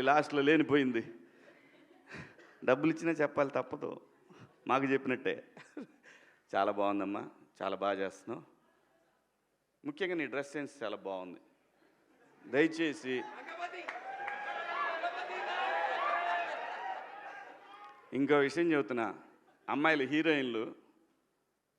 లాస్ట్లో లేనిపోయింది. డబ్బులు ఇచ్చినా చెప్పాలి తప్పదు. మాకు చెప్పినట్టే. చాలా బాగుందమ్మా. చాలా బాగా చేస్తున్నావు. ముఖ్యంగా నీ డ్రెస్ సెన్స్ చాలా బాగుంది. దయచేసి ఇంకో విషయం చెబుతున్నా. అమ్మాయిలు హీరోయిన్లు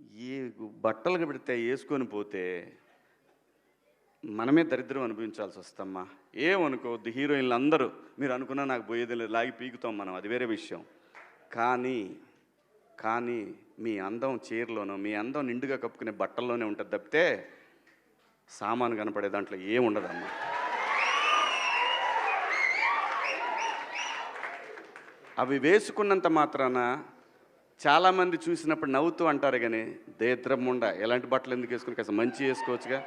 ఏ బట్టలు పెడితే వేసుకొని పోతే మనమే దరిద్రం అనుభవించాల్సి వస్తమ్మా. ఏమనుకోవద్దు హీరోయిన్లు అందరూ మీరు అనుకున్నా నాకు పోయేది లేదు లాగి పీకుతాం మనం అది వేరే విషయం. కానీ కానీ మీ అందం చీరలోనో మీ అందం నిండుగా కప్పుకునే బట్టల్లోనే ఉంటుంది తప్పితే సామాను కనపడే దాంట్లో ఏముండదమ్మా అవి వేసుకున్నంత మాత్రాన చాలామంది చూసినప్పుడు నవ్వుతూ అంటారు కానీ దేద్రముండ ఎలాంటి బట్టలు ఎందుకు వేసుకుని కాస్త మంచి వేసుకోవచ్చుగా?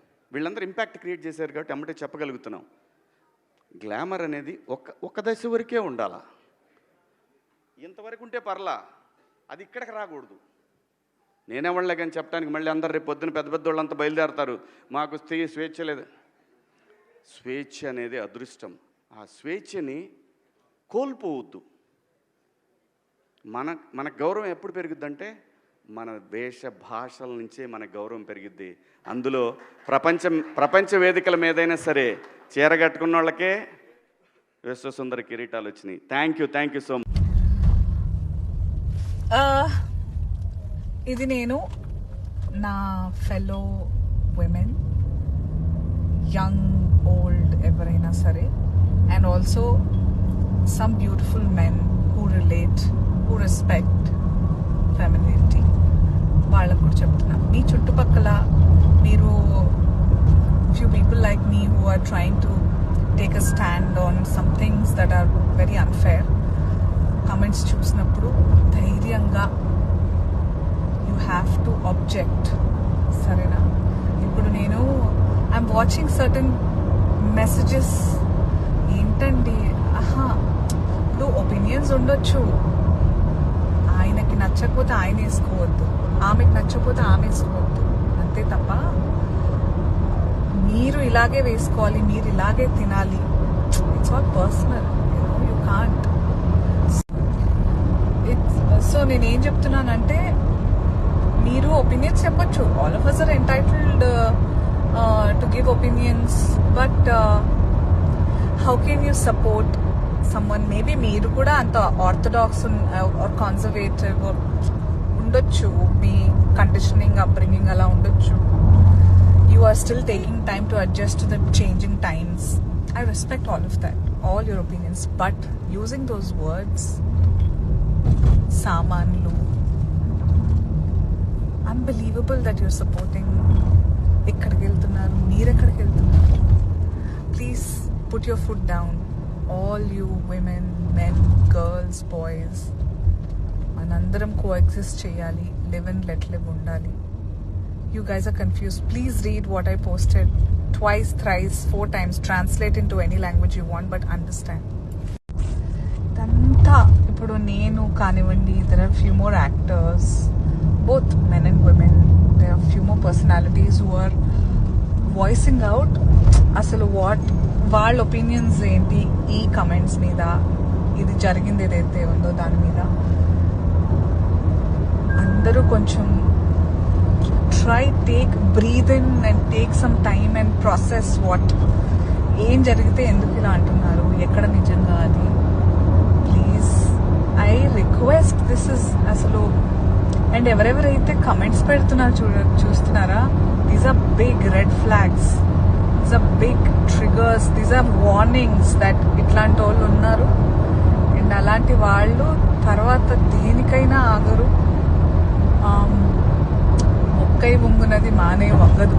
వీళ్ళందరూ ఇంపాక్ట్ క్రియేట్ చేశారు కాబట్టి అమ్మటే చెప్పగలుగుతున్నాం. గ్లామర్ అనేది ఒక ఒక దశ వరకే ఉండాల? ఇంతవరకు ఉంటే పర్లా అది ఇక్కడికి రాకూడదు. నేనేవాళ్ళే కానీ చెప్పడానికి మళ్ళీ అందరు రేపు పొద్దున పెద్ద పెద్ద వాళ్ళంతా బయలుదేరతారు. మాకు స్త్రీ స్వేచ్ఛ లేదు. స్వేచ్ఛ అనేది అదృష్టం. ఆ స్వేచ్ఛని కోల్పోవద్దు. మన మన గౌరవం ఎప్పుడు పెరుగుద్దంటే మన వేష భాషల నుంచే మన గౌరవం పెరిగిద్ది. అందులో ప్రపంచం ప్రపంచ వేదికల మీదైనా సరే చీర కట్టుకున్న వాళ్ళకే విశ్వసుందర కిరీటాలు వచ్చినాయి. Thank you thank you so much ఇది నేను నా ఫెలో విమెన్ యంగ్ ఓల్డ్ ఎవరైనా సరే and also some beautiful men who relate who respect family వాళ్ళకు కూడా చెప్తున్నా మీ చుట్టుపక్కల మీరు few people like me who are trying to take a stand on some things that are very unfair comments చూసినప్పుడు ధైర్యంగా యూ హ్యావ్ టు ఆబ్జెక్ట్ సరేనా? ఇప్పుడు నేను ఐఎమ్ వాచింగ్ సర్టన్ మెసేజెస్ ఏంటండి? ఆహా ఇప్పుడు ఒపీనియన్స్ ఉండొచ్చు. నచ్చకపోతే ఆయన వేసుకోవద్దు. ఆమెకి నచ్చకపోతే ఆమె వేసుకోవద్దు. అంతే తప్ప మీరు ఇలాగే వేసుకోవాలి మీరు ఇలాగే తినాలి. It's all personal you can't so నేను ఏం చెప్తున్నానంటే మీరు ఒపీనియన్స్ చెప్పొచ్చు. All of us are entitled to give opinions but how can you support someone maybe మీరు కూడా అంత ఆర్థడాక్స్ ఆర్ కాన్జర్వేటివ్ ఉండొచ్చు మీ కండిషనింగ్ అప్బ్రింగింగ్ అలా ఉండొచ్చు. You are still taking time to adjust the changing times I respect all of that all your opinions but using those words సామాన్లు unbelievable that you're supporting ఎక్కడికి వెళ్తున్నారు మీరు ఎక్కడికి వెళ్తున్నారు please put your food down all you women men girls boys మనందరం coexist చేయాలి. Live and let live ఉండాలి. You guys are confuse please read what I posted twice thrice four times translate into any language you want but understand ఇదంతా ఇప్పుడు నేను కానివ్వండి. There are few more actors both men and women there are few more personalities who are voicing out అసలు what వాళ్ళ opinions ఏంటి ఈ comments మీద? ఇది జరిగింది ఏదైతే ఉందో దాని మీద. అందరూ కొంచెం try take breathe in and take some time and process what ఏం జరిగితే ఎందుకు ఇలా అంటున్నారు? ఎక్కడ నిజంగా అది? Please I request this is అసలు అండ్ ఎవరెవరైతే కమెంట్స్ పెడుతున్నారు చూడ చూస్తున్నారా these are big red flags these are big triggers these are warnings that ఇట్లాంటి వాళ్ళు ఉన్నారు. అండ్ అలాంటి వాళ్ళు తర్వాత దేనికైనా ఆగరు. Um, మొక్కై వంగునది మానే వగ్గదు